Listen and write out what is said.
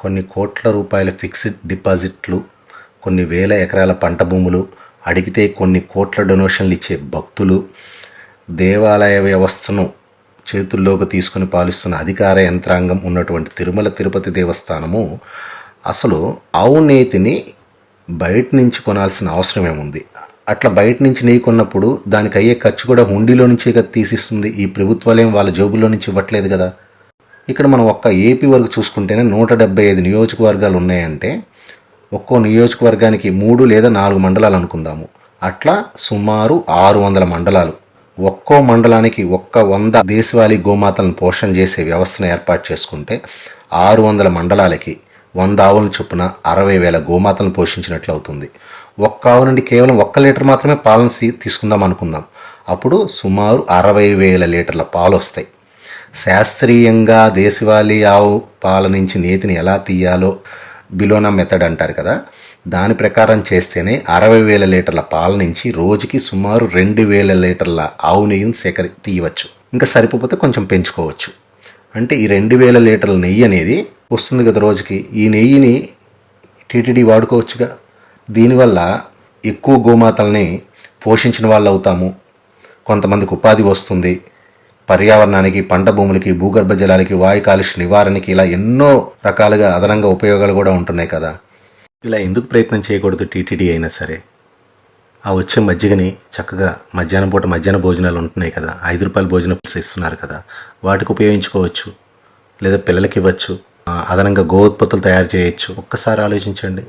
కొన్ని కోట్ల రూపాయల ఫిక్స్డ్ డిపాజిట్లు కొన్ని వేల ఎకరాల పంట భూములు అడిగితే కొన్ని కోట్ల డొనేషన్లు ఇచ్చే భక్తులు దేవాలయ వ్యవస్థను చేతుల్లోకి తీసుకుని పాలిస్తున్న అధికార యంత్రాంగం ఉన్నటువంటి తిరుమల తిరుపతి దేవస్థానము అసలు అవినీతిని బయట నుంచి కొనాల్సిన అవసరం ఏముంది? అట్లా బయట నుంచి నెయ్యి కొన్నప్పుడు దానికి అయ్యే ఖర్చు కూడా హుండీలో నుంచే కదా తీసిస్తుంది. ఈ ప్రభుత్వాలేం వాళ్ళ జోబులో నుంచి ఇవ్వట్లేదు కదా? ఇక్కడ మనం ఒక్క ఏపీ వరకు చూసుకుంటేనే నూట డెబ్బై ఐదు నియోజకవర్గాలు ఉన్నాయంటే ఒక్కో నియోజకవర్గానికి మూడు లేదా నాలుగు మండలాలు అనుకుందాము. అట్లా సుమారు ఆరు వందల మండలాలు. ఒక్కో మండలానికి ఒక్క వంద దేశవాళీ గోమాతలను పోషణ చేసే వ్యవస్థను ఏర్పాటు చేసుకుంటే ఆరు వందల మండలాలకి వంద ఆవుల చొప్పున అరవై వేల గోమాతలను పోషించినట్లు అవుతుంది. ఒక్క ఆవు నుండి కేవలం ఒక్క లీటర్ మాత్రమే పాలను తీసుకుందాం అనుకుందాం. అప్పుడు సుమారు అరవై వేల లీటర్ల పాలు వస్తాయి శాస్త్రీయంగా దేశవాళీ ఆవు పాల నుంచి నేతిని ఎలా తీయాలో బిలోనా మెథడ్ అంటారు కదా. దాని ప్రకారం చేస్తేనే అరవై వేల లీటర్ల పాల నుంచి రోజుకి సుమారు రెండు వేల లీటర్ల ఆవు నెయ్యిని సేకరి తీయవచ్చు. ఇంకా సరిపోతే కొంచెం పెంచుకోవచ్చు. అంటే ఈ రెండు వేల లీటర్ల నెయ్యి అనేది వస్తుంది కదా రోజుకి. ఈ నెయ్యిని టీటీడీ వాడుకోవచ్చుగా. దీనివల్ల ఎక్కువ గోమాతల్ని పోషించిన వాళ్ళు అవుతాము కొంతమందికి ఉపాధి వస్తుంది. పర్యావరణానికి పంట భూములకి భూగర్భ జలాలకి వాయు కాలుష్య నివారణకి ఇలా ఎన్నో రకాలుగా అదనంగా ఉపయోగాలు కూడా ఉంటున్నాయి కదా. ఇలా ఎందుకు ప్రయత్నం చేయకూడదు టీటీడీ అయినా సరే? ఆ వచ్చే మజ్జిగని చక్కగా మధ్యాహ్నం పూట మధ్యాహ్న భోజనాలు ఉంటున్నాయి కదా. ఐదు రూపాయల భోజనం ఇస్తున్నారు కదా. వాటికి ఉపయోగించుకోవచ్చు. లేదా పిల్లలకి ఇవ్వచ్చు. అదనంగా గో ఉత్పత్తులు తయారు చేయొచ్చు. ఒక్కసారి ఆలోచించండి.